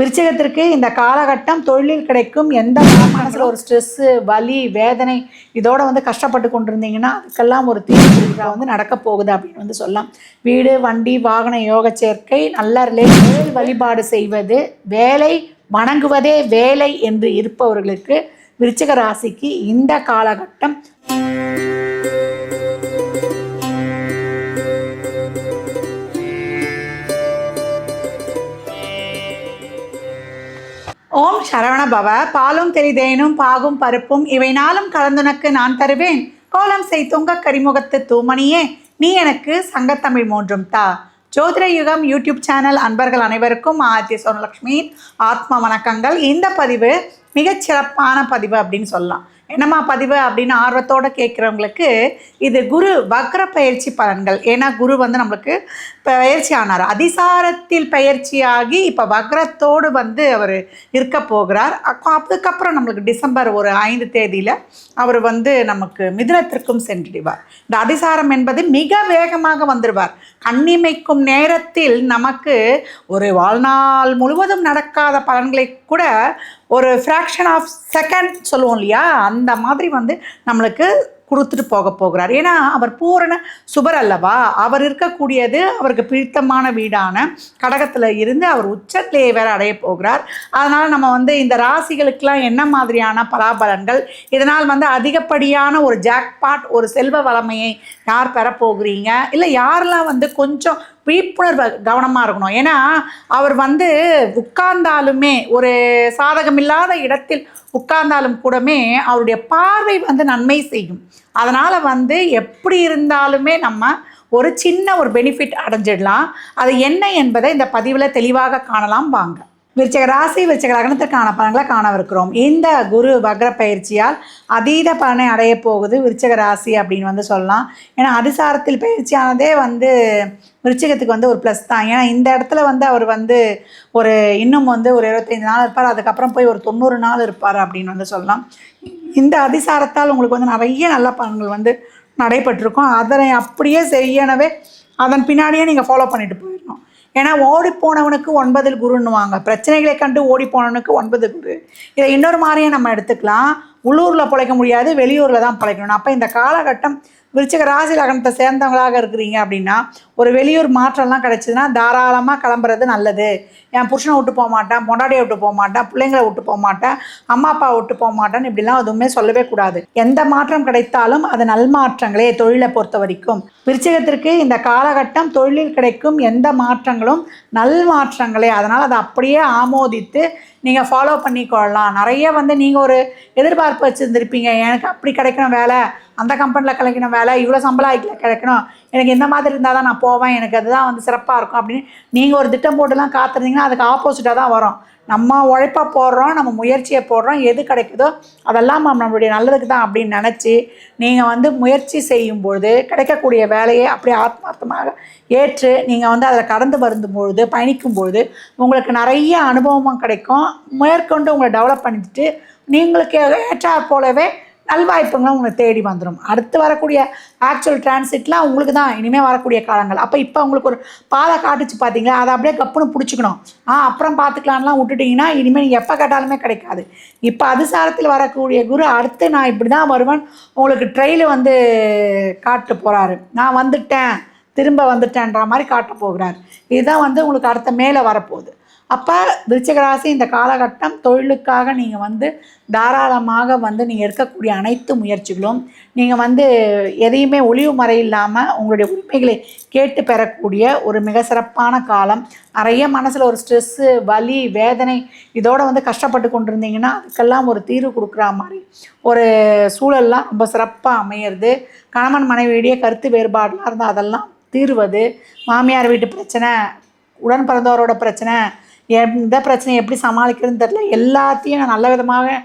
விருச்சிகத்திற்கு இந்த காலகட்டம் தொழிலில் கிடைக்கும் எந்த மனசில் ஒரு ஸ்ட்ரெஸ்ஸு வலி வேதனை இதோட வந்து கஷ்டப்பட்டு கொண்டிருந்தீங்கன்னா அதுக்கெல்லாம் ஒரு தீர்வு திருவிழா வந்து நடக்க போகுது அப்படின்னு வந்து சொல்லலாம். வீடு வண்டி வாகன யோக சேர்க்கை நல்ல ரிலேஷன் வழிபாடு செய்வது வேலை வணங்குவதே வேலை என்று இருப்பவர்களுக்கு விருச்சிக ராசிக்கு இந்த காலகட்டம் ஓம் சரவண பவ. பாலும் தெரிதேனும் பாகும் பருப்பும் இவை நாளும் கலந்துனக்கு நான் தருவேன். கோலம் செய் தொங்க கரிமுகத்து தூமணியே நீ எனக்கு சங்கத்தமிழ் மூன்றும் தா. ஜோதிட யுகம் யூடியூப் சேனல் அன்பர்கள் அனைவருக்கும் ஆதித்ய சோனலக்ஷ்மி ஆத்ம வணக்கங்கள். இந்த பதிவு மிகச் சிறப்பான பதிவு அப்படின்னு சொல்லலாம். என்னம்மா பதிவு அப்படின்னு ஆர்வத்தோடு கேட்குறவங்களுக்கு இது குரு வக்ர பயிற்சி பலன்கள். ஏன்னா குரு வந்து நம்மளுக்கு பயிற்சி ஆனார். அதிசாரத்தில் பயிற்சியாகி இப்போ வக்ரத்தோடு வந்து அவர் இருக்க போகிறார். அப்ப- அதுக்கப்புறம் நம்மளுக்கு டிசம்பர் ஒரு ஐந்து தேதியில் அவர் வந்து நமக்கு மிதுனத்திற்கும் சென்றிடுவார். இந்த அதிசாரம் என்பது மிக வேகமாக வந்துடுவார் கண்ணிமைக்கும் நேரத்தில் நமக்கு ஒரு வாழ்நாள் முழுவதும் நடக்காத பலன்களை கூட ஒரு ஃப்ராக்ஷன் ஆஃப் செகண்ட் சொல்லுவோம் இல்லையா? அந்த மாதிரி வந்து நம்மளுக்கு கொடுத்துட்டு போக போகிறார். ஏன்னா அவர் பூரண சுபர் அல்லவா? அவர் இருக்கக்கூடியது அவருக்கு பிடித்தமான வீடான கடகத்தில் இருந்து அவர் உச்சத்திலேயே வேற அடைய போகிறார். அதனால் நம்ம வந்து இந்த ராசிகளுக்கெல்லாம் என்ன மாதிரியான பலாபலன்கள்? இதனால் வந்து அதிகப்படியான ஒரு ஜாக்பாட் ஒரு செல்வ வளமையை யார் பெறப்போகிறீங்க இல்லை யாரெல்லாம் வந்து கொஞ்சம் விழிப்புணர்வு கவனமாக இருக்கணும்? ஏன்னா அவர் வந்து உட்கார்ந்தாலுமே ஒரு சாதகமில்லாத இடத்தில் உட்கார்ந்தாலும் கூடமே அவருடைய பார்வை வந்து நன்மை செய்யும். அதனால் வந்து எப்படி இருந்தாலுமே நம்ம ஒரு சின்ன ஒரு பெனிஃபிட் அடைஞ்சிடலாம். அது என்ன என்பதை இந்த பதிவில் தெளிவாக காணலாம் வாங்க. விருச்சக ராசி விருச்சக லக்னத்திற்கான பலன்களை காணவிருக்கிறோம். இந்த குரு வக்ர பயிற்சியால் அதீத பலனை அடைய போகுது விருச்சக ராசி அப்படின்னு வந்து சொல்லலாம். ஏன்னா அதிசாரத்தில் பயிற்சியானதே வந்து விருச்சிகத்துக்கு வந்து ஒரு ப்ளஸ் தான். ஏன்னா இந்த இடத்துல வந்து அவர் வந்து ஒரு இன்னும் வந்து ஒரு இருபத்தைந்து நாள் இருப்பார். அதுக்கப்புறம் போய் ஒரு தொண்ணூறு நாள் இருப்பார் அப்படின்னு வந்து சொல்லலாம். இந்த அதிசாரத்தால் உங்களுக்கு வந்து நிறைய நல்ல பலன்கள் வந்து நடைபெற்றிருக்கும். அதனை அப்படியே செய்யனவே அதன் பின்னாடியே நீங்கள் ஃபாலோ பண்ணிட்டு ஏன்னா ஓடி போனவனுக்கு ஒன்பதில் குருன்னுவாங்க. பிரச்சனைகளை கண்டு ஓடி போனவனுக்கு ஒன்பது குரு. இதை இன்னொரு மாதிரியே நம்ம எடுத்துக்கலாம். உள்ளூரில் பிழைக்க முடியாது வெளியூரில் தான் பிழைக்கணும். அப்போ இந்த காலகட்டம் விருச்சிக ராசி லக்னத்தை சேர்ந்தவங்களாக இருக்கிறீங்க அப்படின்னா ஒரு வெளியூர் மாற்றம்லாம் கிடச்சிதுன்னா தாராளமாக கிளம்புறது நல்லது. என் புருஷனை விட்டு போக மாட்டேன் பொண்டாடியை விட்டு போக மாட்டேன் பிள்ளைங்களை விட்டு போக மாட்டேன் அம்மா அப்பா விட்டு போக மாட்டேன்னு இப்படிலாம் எதுவுமே சொல்லவே கூடாது. எந்த மாற்றம் கிடைத்தாலும் அது நல்மாற்றங்களே தொழிலை பொறுத்த வரைக்கும். விருச்சிகத்திற்கு இந்த காலகட்டம் தொழிலில் கிடைக்கும் எந்த மாற்றங்களும் நல் மாற்றங்களே. அதனால் அதை அப்படியே ஆமோதித்து நீங்கள் ஃபாலோ பண்ணிக்கொள்ளலாம். நிறைய வந்து நீங்கள் ஒரு எதிர்பார்ப்பு வச்சுருந்துருப்பீங்க. எனக்கு அப்படி கிடைக்கணும் வேலை அந்த கம்பெனியில் கிடைக்கணும் வேலை இவ்வளோ சம்பளம் ஆகிக்கல கிடைக்கணும். எனக்கு இந்த மாதிரி இருந்தால் தான் நான் போவேன். எனக்கு அதுதான் வந்து சிறப்பாக இருக்கும் அப்படின்னு நீங்கள் ஒரு திட்டம் போட்டுலாம் காத்திருந்தீங்கன்னா அதுக்கு ஆப்போசிட்டாக தான் வரும். நம்ம உழைப்பாக போடுறோம் நம்ம முயற்சியை போடுறோம். எது கிடைக்குதோ அதெல்லாம் நம்ம நம்மளுடைய நல்லதுக்கு தான் அப்படின்னு நினச்சி நீங்கள் வந்து முயற்சி செய்யும்பொழுது கிடைக்கக்கூடிய வேலையை அப்படியே ஆத்மார்த்தமாக ஏற்று நீங்கள் வந்து அதில் கடந்து வருந்தும் பொழுது உங்களுக்கு நிறைய அனுபவமும் கிடைக்கும். மேற்கொண்டு உங்களை டெவலப் பண்ணிட்டு நீங்களுக்கு ஏற்றாற் போலவே நல்வாய்ப்புங்களும் உங்களை தேடி வந்துடும் அடுத்து வரக்கூடிய ஆக்சுவல் டிரான்சிட்லாம் உங்களுக்கு தான். இனிமேல் வரக்கூடிய காலங்கள். அப்போ இப்போ உங்களுக்கு ஒரு பாதை காட்டுச்சு பார்த்தீங்களா அதை அப்படியே கப்புன்னு பிடிச்சிக்கணும். ஆ அப்புறம் பார்த்துக்கலான்லாம் விட்டுட்டிங்கன்னா இனிமேல் நீங்கள் எப்போ கேட்டாலுமே கிடைக்காது. இப்போ அதிசாரத்தில் வரக்கூடிய குரு அடுத்து நான் இப்படி தான் வருவேன். உங்களுக்கு ட்ரெயில் வந்து காட்டு போகிறாரு நான் வந்துட்டேன். திரும்ப வந்துட்டேன்ற மாதிரி காட்ட போகிறார். இதுதான் வந்து உங்களுக்கு அடுத்த மேலே வரப்போகுது. அப்போ திருச்சகராசி இந்த காலகட்டம் தொழிலுக்காக நீங்கள் வந்து தாராளமாக வந்து நீங்கள் எடுக்கக்கூடிய அனைத்து முயற்சிகளும் நீங்கள் வந்து எதையுமே ஒளிவு மறை இல்லாமல் உங்களுடைய உரிமைகளை கேட்டு பெறக்கூடிய ஒரு மிக சிறப்பான காலம். நிறைய மனசில் ஒரு ஸ்ட்ரெஸ்ஸு வலி வேதனை இதோடு வந்து கஷ்டப்பட்டு கொண்டிருந்தீங்கன்னா அதுக்கெல்லாம் ஒரு தீர்வு கொடுக்குற மாதிரி ஒரு சூழல்லாம் ரொம்ப சிறப்பாக அமையிறது. கணவன் மனைவியுடைய கருத்து வேறுபாடுலாம் இருந்தால் அதெல்லாம் தீர்வது. மாமியார் வீட்டு பிரச்சனை உடன் பிறந்தவரோட பிரச்சனை எந்த பிரச்சனையை எப்படி சமாளிக்கிறதுன்னு தெரில எல்லாத்தையும் நான் நல்ல விதமாக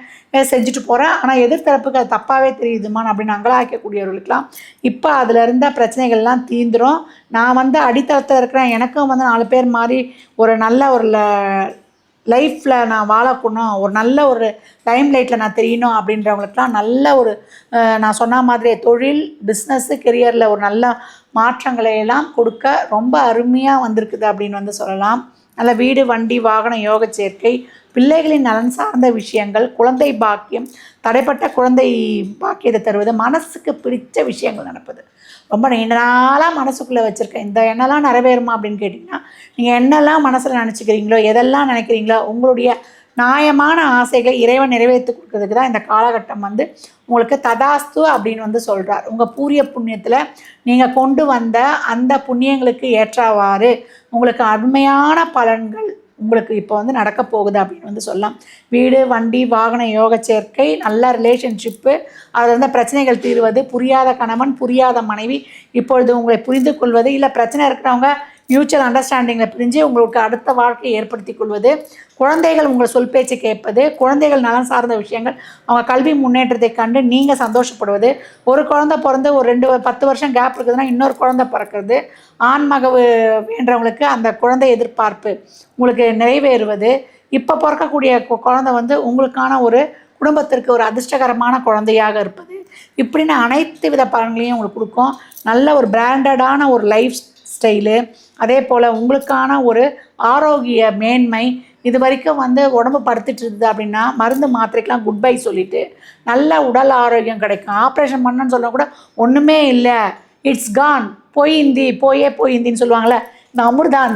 செஞ்சுட்டு போகிறேன் ஆனால் எதிர்த்தரப்புக்கு அது தப்பாகவே தெரியுதுமான் அப்படின்னு அங்கலாய்க்கக்கூடியவர்களுக்கெல்லாம் இப்போ அதில் இருந்த பிரச்சனைகள்லாம் தீந்துடும் நான் வந்து அடித்தளத்தில் இருக்கிறேன். எனக்கும் வந்து நாலு பேர் மாதிரி ஒரு நல்ல ஒரு லைஃப்பில் நான் வாழக்கணும். ஒரு நல்ல ஒரு லைம் லைட்டில் நான் தெரியணும் அப்படின்றவங்களுக்குலாம் நல்ல ஒரு நான் சொன்ன மாதிரியே தொழில் பிஸ்னஸ்ஸு கெரியரில் ஒரு நல்ல மாற்றங்களை எல்லாம் கொடுக்க ரொம்ப அருமையாக வந்திருக்குது அப்படின்னு வந்து சொல்லலாம். நல்ல வீடு வண்டி வாகன யோக சேர்க்கை பிள்ளைகளின் நலன் சார்ந்த விஷயங்கள் குழந்தை பாக்கியம் தடைப்பட்ட குழந்தை பாக்கியத்தை தருவது மனசுக்கு பிடிச்ச விஷயங்கள் நடப்பது. ரொம்ப நீண்ட நாளாக மனசுக்குள்ளே வச்சுருக்கேன் இந்த எண்ணெல்லாம் நிறைவேறுமா அப்படின்னு கேட்டிங்கன்னா நீங்கள் என்னெல்லாம் மனசில் நினச்சிக்கிறீங்களோ எதெல்லாம் நினைக்கிறீங்களோ உங்களுடைய நியாயமான ஆசைகளை இறைவன் நிறைவேற்றி கொடுக்கறதுக்கு தான் இந்த காலகட்டம் வந்து உங்களுக்கு ததாஸ்து அப்படின்னு வந்து சொல்கிறார் உங்கள் பூரிய புண்ணியத்தில் நீங்கள் கொண்டு வந்த அந்த புண்ணியங்களுக்கு ஏற்றவாறு உங்களுக்கு அருமையான பலன்கள் உங்களுக்கு இப்போ வந்து நடக்க போகுது அப்படின்னு வந்து சொல்லலாம். வீடு வண்டி வாகன யோக சேர்க்கை நல்ல ரிலேஷன்ஷிப்பு அதில் இருந்த பிரச்சனைகள் தீர்வது புரியாத கணவன் புரியாத மனைவி இப்பொழுது உங்களை புரிந்து கொள்வது இல்லை பிரச்சனை இருக்கிறவங்க மியூச்சுவல் அண்டர்ஸ்டாண்டிங்கில் பிரிஞ்சு உங்களுக்கு அடுத்த வாழ்க்கையை ஏற்படுத்தி கொள்வது குழந்தைகள் உங்கள் சொல் பேச்சு கேட்பது குழந்தைகள் நலன் சார்ந்த விஷயங்கள் அவங்க கல்வி முன்னேற்றத்தை கண்டு நீங்கள் சந்தோஷப்படுவது ஒரு குழந்தை பிறந்து ஒரு ரெண்டு பத்து வருஷம் கேப் இருக்குதுன்னா இன்னொரு குழந்தை பிறக்கிறது ஆண்மகவு வேண்டவங்களுக்கு அந்த குழந்தை எதிர்பார்ப்பு உங்களுக்கு நிறைவேறுவது இப்போ பிறக்கக்கூடிய கு- குழந்தை வந்து உங்களுக்கான ஒரு குடும்பத்திற்கு ஒரு அதிர்ஷ்டகரமான குழந்தையாக இருப்பது. இப்படின்னு அனைத்து வித பலன்களையும் உங்களுக்கு கொடுக்கும். நல்ல ஒரு பிராண்டடான ஒரு லைஃப் ஸ்டைலு அதே போல் உங்களுக்கான ஒரு ஆரோக்கிய மேன்மை இது வரைக்கும் வந்து உடம்பு படுத்துட்டு இருக்குது அப்படின்னா மருந்து மாத்திரைக்கெலாம் குட் பை சொல்லிட்டு நல்ல உடல் ஆரோக்கியம் கிடைக்கும். ஆப்ரேஷன் பண்ணணும்னு சொல்ல கூட ஒன்றுமே இல்லை. இட்ஸ் கான் போயிந்தி போயே போயிந்தின்னு சொல்லுவாங்கள்ல இந்த அமிர்தான்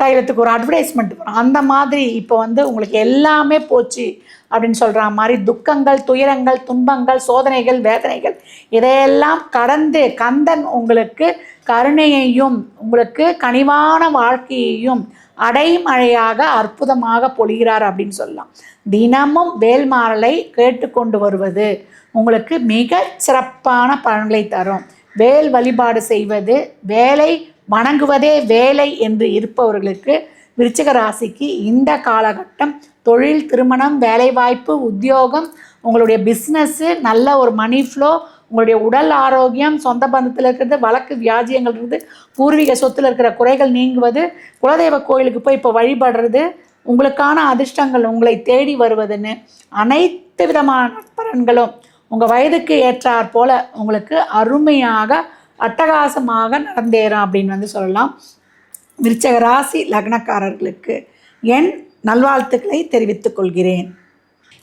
தைலத்துக்கு ஒரு அட்வர்டைஸ்மெண்ட் வரும். அந்த மாதிரி இப்போ வந்து உங்களுக்கு எல்லாமே போச்சு அப்படின்னு சொல்கிற மாதிரி துக்கங்கள் துயரங்கள் துன்பங்கள் சோதனைகள் வேதனைகள் இதையெல்லாம் கடந்து கந்தன் உங்களுக்கு கருணையையும் உங்களுக்கு கனிவான வாழ்க்கையையும் அடைமழையாக அற்புதமாக பொழிகிறார் அப்படின்னு சொல்லலாம். தினமும் வேல்மாறலை கேட்டுக்கொண்டு வருவது உங்களுக்கு மிக சிறப்பான பலன்களை தரும். வேல் வழிபாடு செய்வது வேலை வணங்குவதே வேலை என்று இருப்பவர்களுக்கு விருச்சிக ராசிக்கு இந்த காலகட்டம் தொழில் திருமணம் வேலைவாய்ப்பு உத்தியோகம் உங்களுடைய பிஸ்னஸ்ஸு நல்ல ஒரு மணி ஃப்ளோ உங்களுடைய உடல் ஆரோக்கியம் சொந்த பந்தத்தில் இருக்கிறது வழக்கு வியாஜியங்கள் இருந்து பூர்வீக சொத்தில் இருக்கிற குறைகள் நீங்குவது குலதெய்வ கோயிலுக்கு போய் இப்போ வழிபடுறது உங்களுக்கான அதிர்ஷ்டங்கள் உங்களை தேடி வருவதுன்னு அனைத்து விதமான பலன்களும் உங்கள் வயதுக்கு ஏற்றாற் போல உங்களுக்கு அருமையாக அட்டகாசமாக நடந்தேறும் அப்படின்னு வந்து சொல்லலாம். விருச்சக ராசி லக்னக்காரர்களுக்கு என் நல்வாழ்த்துக்களை தெரிவித்துக் கொள்கிறேன்.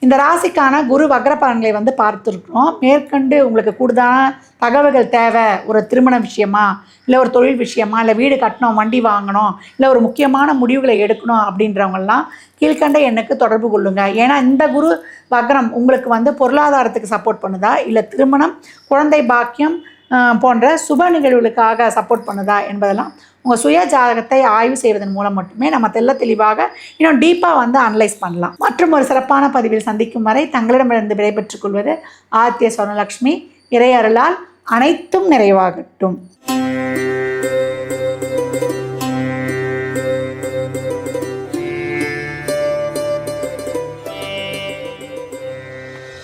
இந்த ராசிக்கான குரு வக்ர பலன்களை வந்து பார்த்துருக்குறோம். மேற்கண்டு உங்களுக்கு கூடுதலான தகவல்கள் தேவை. ஒரு திருமண விஷயமா இல்லை ஒரு தொழில் விஷயமா இல்லை வீடு கட்டணும் வண்டி வாங்கணும் இல்லை ஒரு முக்கியமான முடிவுகளை எடுக்கணும் அப்படின்றவங்கெல்லாம் கீழ்கண்ட எண்ணுக்கு தொடர்பு கொள்ளுங்க. ஏன்னா இந்த குரு வக்ரம் உங்களுக்கு வந்து பொருளாதாரத்துக்கு சப்போர்ட் பண்ணுதா? இல்லை திருமணம் குழந்தை பாக்கியம் போன்ற சுப நிகழ்வுகளுக்காக சப்போர்ட் பண்ணுதா? என்பதெல்லாம் உங்கள் சுய ஜாதகத்தை ஆய்வு செய்வதன் மூலம் மட்டுமே நம்ம தெல்ல தெளிவாக இன்னும் டீப்பாக வந்து அனலைஸ் பண்ணலாம். மற்றும் ஒரு சிறப்பான பதிவில் சந்திக்கும் வரை தங்களிடமிருந்து விடைபெற்றுக் கொள்வது ஆத்திய சொர்ணலக்ஷ்மி. இறையருளால் அனைத்தும் நிறைவாகட்டும்.